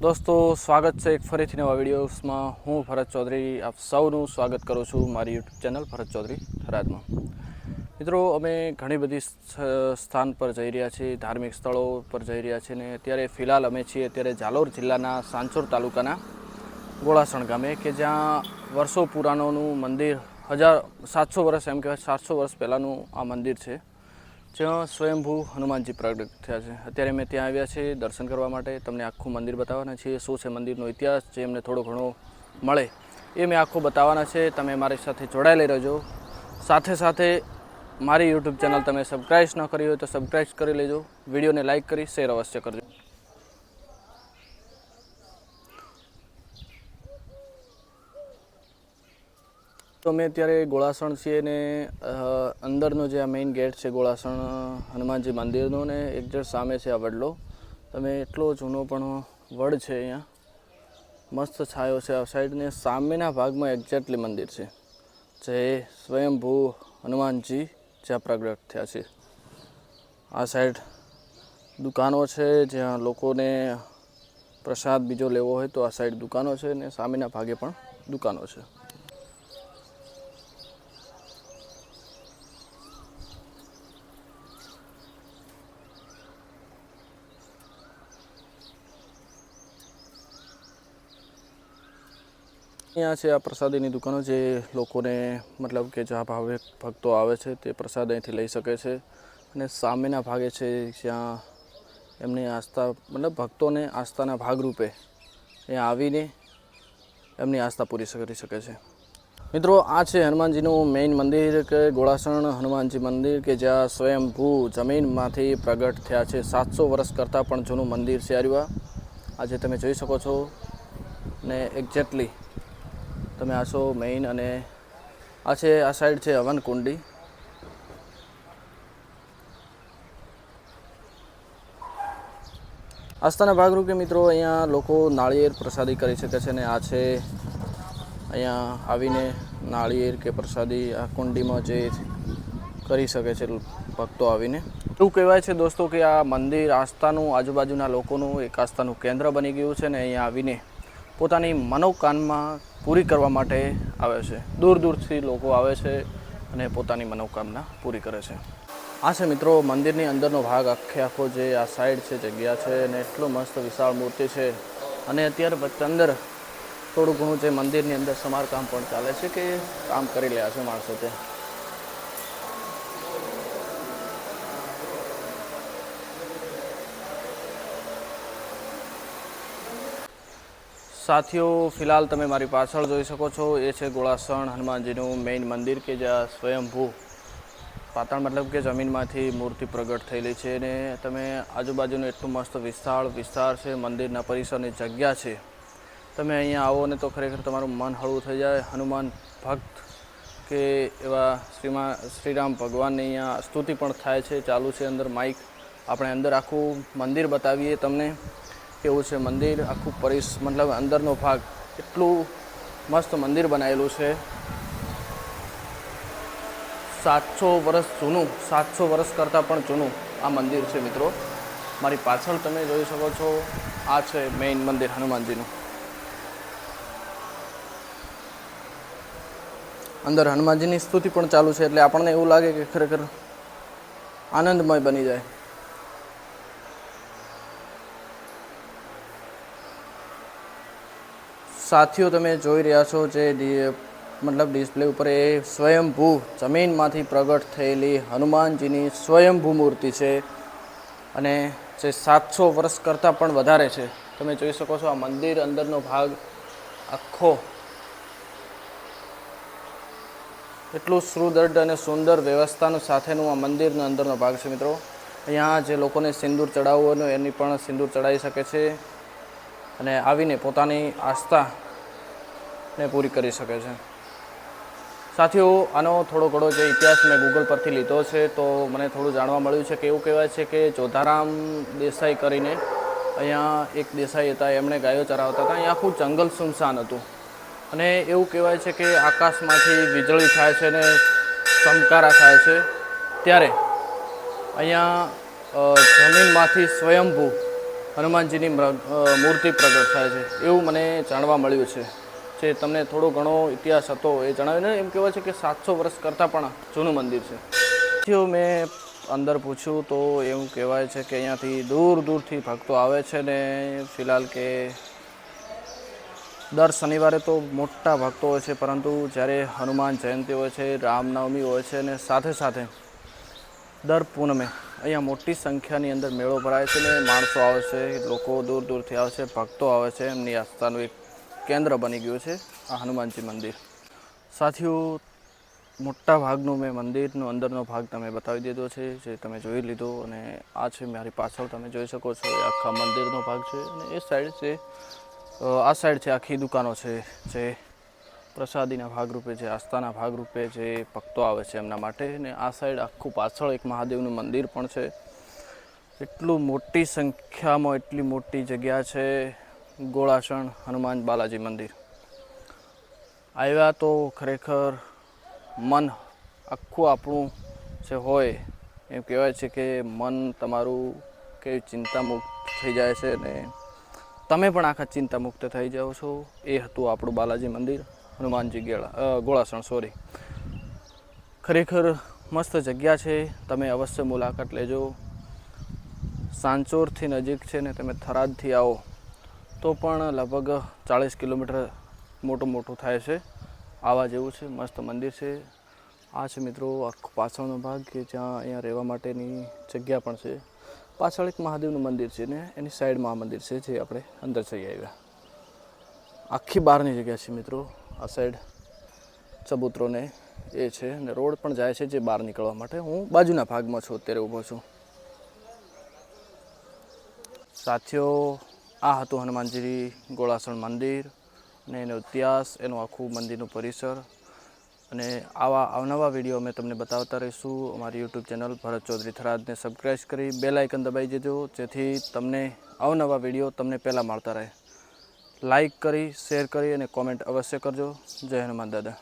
દોસ્તો, સ્વાગત છે એક ફરીથી નવા વિડીયોઝમાં. હું ભરત ચૌધરી, આપ સૌનું સ્વાગત કરું છું મારી યુટ્યુબ ચેનલ ભરત ચૌધરી થરાદમાં. મિત્રો, અમે ઘણી બધી સ્થાન પર જઈ રહ્યા છીએ, ધાર્મિક સ્થળો પર જઈ રહ્યા છીએ ને અત્યારે ફિલહાલ અમે છીએ અત્યારે જાલોર જિલ્લાના સાંચોર તાલુકાના ગોળાસણ ગામે, કે જ્યાં વર્ષો પુરાણોનું મંદિર હજાર, સાતસો વર્ષ એમ કહેવાય, સાતસો વર્ષ પહેલાંનું આ મંદિર છે. જ્યાં સ્વયંભૂ હનુમાનજી પ્રગટ થયા છે. અત્યારે મેં ત્યાં આવ્યા છે દર્શન કરવા માટે. તમને આખું મંદિર બતાવવાના છીએ. શું છે મંદિરનો ઇતિહાસ, જે એમને થોડો ઘણો મળે એ મેં આખું બતાવવાના છે. તમે મારી સાથે જોડાયેલી રહેજો. સાથે સાથે મારી યુટ્યુબ ચેનલ તમે સબસ્ક્રાઈબ ન કરી હોય તો સબસ્ક્રાઈબ કરી લેજો. વિડીયોને લાઇક કરી શેર અવશ્ય કરજો. તો અમે અત્યારે ગોળાસણ છીએ ને અંદરનો જે આ મેઇન ગેટ છે ગોળાસણ, હનુમાનજી મંદિરનો ને એકજેટ સામે છે આ વડલો. તમે એટલો જૂનો પણ વડ છે અહીંયા. મસ્ત છાયો છે આ સાઈડ ને. સામેના ભાગમાં એક્ઝેક્ટલી મંદિર છે. જે સ્વયંભૂ હનુમાનજી જ્યાં પ્રગટ થયા છે. આ સાઈડ દુકાનો છે, જ્યાં લોકોને પ્રસાદ બીજો લેવો હોય તો આ સાઈડ દુકાનો છે ને, સામેના ભાગે પણ દુકાનો છે. અહીંયા છે આ પ્રસાદીની દુકાનો જે લોકોને મતલબ કે જ્યાં ભાવે ભક્તો આવે છે તે પ્રસાદ અહીંથી લઈ શકે છે. અને સામેના ભાગે છે જ્યાં એમની આસ્થા, મતલબ ભક્તોને આસ્થાના ભાગરૂપે એ આવીને એમની આસ્થા પૂરી કરી શકે છે. મિત્રો, આ છે હનુમાનજીનું મેઇન મંદિર કે ગોળાસણ હનુમાનજી મંદિર કે જ્યાં સ્વયંભૂ જમીનમાંથી પ્રગટ થયા છે. સાતસો વર્ષ કરતાં પણ જૂનું મંદિર છે આર્યુઆ આજે તમે જોઈ શકો છો. ને એક્ઝેક્ટલી તમે આ છો મેઇન અને આ છે, આ સાઈડ છે હવન કુંડી. આસ્થાના ભાગરૂપે મિત્રો અહીંયા લોકો નાળિયેર પ્રસાદી કરી શકે છે ને આ છે, અહીંયા આવીને નાળિયેર કે પ્રસાદી આ કુંડીમાં જે કરી શકે છે ભક્તો આવીને. એવું કહેવાય છે દોસ્તો કે આ મંદિર આસ્થાનું આજુબાજુના લોકોનું એક આસ્થાનું કેન્દ્ર બની ગયું છે ને અહીંયા આવીને પોતાની મનોકામના પૂરી કરવા માટે આવે છે. દૂર દૂરથી લોકો આવે છે અને પોતાની મનોકામના પૂરી કરે છે. આ છે મિત્રો, મંદિરની અંદરનો ભાગ આખે આખો જે આ સાઈડ છે, જગ્યા છે અને એટલો મસ્ત વિશાળ મૂર્તિ છે. અને અત્યારે અંદર થોડું ઘણું જે મંદિરની અંદર સમારકામ પણ ચાલે છે કે કામ કરી રહ્યા છે માણસો તે. સાથીઓ, ફિલહાલ તમે મારી પાછળ જોઈ શકો છો. એ છે ગોળાસણ હનુમાનજીનું મેઇન મંદિર કે જ્યાં સ્વયંભૂ પાતાળ મતલબ કે જમીનમાંથી મૂર્તિ પ્રગટ થયેલી છે અને તમે આજુબાજુનું એટલું મસ્ત વિશાળ વિસ્તાર છે, મંદિરના પરિસરની જગ્યા છે. તમે અહીંયા આવો ને તો ખરેખર તમારું મન હળવું થઈ જાય. હનુમાન ભક્ત કે એવા શ્રીમાં, શ્રીરામ ભગવાનની અહીંયા સ્તુતિ પણ થાય છે. ચાલુ છે અંદર માઇક આપણે અંદર આખું મંદિર બતાવીએ તમને. કેવું છે, મંદિર આખું પરિસ, મતલબ અંદરનો ભાગ એટલું મસ્ત મંદિર બનાવેલું છે. સાતસો વર્ષ જૂનું, સાતસો વર્ષ કરતાં પણ જૂનું આ મંદિર છે મિત્રો. મારી પાછળ તમે જોઈ શકો છો, આ છે મેઇન મંદિર હનુમાનજીનું. અંદર હનુમાનજીની સ્તુતિ પણ ચાલુ છે, એટલે આપણને એવું લાગે કે ખરેખર આનંદમય બની જાય. સાથીઓ, તમે જોઈ રહ્યા છો જે મતલબ ડિસ્પ્લે ઉપર એ સ્વયંભૂ જમીનમાંથી પ્રગટ થયેલી હનુમાનજીની સ્વયંભૂ મૂર્તિ છે અને જે સાતસો વર્ષ કરતાં પણ વધારે છે. તમે જોઈ શકો છો આ મંદિર અંદરનો ભાગ આખો એટલું સુદૃઢ અને સુંદર વ્યવસ્થાનું સાથેનું આ મંદિરનો અંદરનો ભાગ છે મિત્રો. અહીંયા જે લોકોને સિંદૂર ચડાવવાનું એની પણ સિંદૂર ચડાવી શકે છે અને આવીને પોતાની આસ્થાને પૂરી કરી શકે છે. સાથીઓ, આનો થોડો ઘણો જે ઇતિહાસ મેં ગૂગલ પરથી લીધો છે, તો મને થોડું જાણવા મળ્યું છે કે એવું કહેવાય છે કે જોધારામ દેસાઈ કરીને અહીંયા એક દેસાઈ હતા, એમણે ગાયો ચરાવતા હતા. અહીંયા આખું જંગલ સુમસાન હતું. અને એવું કહેવાય છે કે આકાશમાંથી વીજળી થાય છે ને ચમકારા થાય છે. ત્યારે અહીંયા જમીનમાંથી સ્વયંભૂ હનુમાનજીની મૂર્તિ પ્રગટ થાય છે. એવું મને જાણવા મળ્યું છે. જે તમને થોડો ઘણો ઇતિહાસ હતો એ જણાવીને એમ કહેવાય છે કે સાતસો વર્ષ કરતાં પણ જૂનું મંદિર છે. મેં અંદર પૂછ્યું તો એવું કહેવાય છે કે અહીંયાથી દૂર દૂરથી ભક્તો આવે છે ને ફિલહાલ કે દર શનિવારે તો મોટા ભક્તો હોય છે, પરંતુ જ્યારે હનુમાન જયંતિ હોય છે, રામનવમી હોય છે અને સાથે સાથે દર પૂનમે અહીંયા મોટી સંખ્યાની અંદર મેળો ભરાય છે ને માણસો આવે છે, લોકો દૂર દૂરથી આવે છે, ભક્તો આવે છે, એમની આસ્થાનું એક કેન્દ્ર બની ગયું છે આ હનુમાનજી મંદિર. સાથીઓ, મોટા ભાગનું મેં મંદિરનો અંદરનો ભાગ તમે બતાવી દીધો છે, જે તમે જોઈ લીધો અને આ છે મારી પાછળ તમે જોઈ શકો છો, એ આખા મંદિરનો ભાગ છે અને એ સાઈડ છે આ સાઈડ છે આખી દુકાનો છે, જે પ્રસાદીના ભાગરૂપે, જે આસ્થાના ભાગરૂપે જે ભક્તો આવે છે એમના માટે ને આ સાઈડ આખું પાછળ એક મહાદેવનું મંદિર પણ છે. એટલું મોટી સંખ્યામાં, એટલી મોટી જગ્યા છે ગોળાસણ, હનુમાન બાલાજી મંદિર. આવ્યા તો ખરેખર મન આખું આપણું જે હોય એમ કહેવાય છે કે મન તમારું કેવી ચિંતામુક્ત થઈ જાય છે ને તમે પણ આખા ચિંતામુક્ત થઈ જાઓ છો. એ હતું આપણું બાલાજી મંદિર, હનુમાનજી ગેળા ગોળાસણ સોરી ખરેખર મસ્ત જગ્યા છે. તમે અવશ્ય મુલાકાત લેજો. સાંચોરથી નજીક છે ને તમે થરાદથી આવો. તો પણ લગભગ ચાળીસ કિલોમીટર મોટું મોટું થાય છે. આવા જેવું છે, મસ્ત મંદિર છે. આ છે મિત્રો આખો પાછળનો ભાગ કે જ્યાં અહીંયા રહેવા માટેની જગ્યા પણ છે. પાછળ એક મહાદેવનું મંદિર છે ને, એની સાઈડમાં આ મંદિર છે જે આપણે અંદર જઈ આવ્યા. આખી બહારની જગ્યા છે મિત્રો. આ સાઈડ ચબૂતરોને એ છે અને રોડ પણ જાય છે જે બહાર નીકળવા માટે. હું બાજુના ભાગમાં છું, અત્યારે ઊભો છું. સાથીઓ આ હતું હનુમાનજી ગોળાસણ મંદિર અને એનો ઇતિહાસ, એનું આખું મંદિરનું પરિસર અને આવા અવનવા વીડિયો અમે તમને બતાવતા રહીશું. અમારી યુટ્યુબ ચેનલ ભરત ચૌધરી થરાદને સબસ્ક્રાઈબ કરી બેલ આઇકન દબાવી દેજો, જેથી તમને અવનવા વીડિયો તમને પહેલાં મળતા રહે. લાઈક કરી શેર કરી અને કોમેન્ટ અવશ્ય કરજો. જય હનુમાન દાદા.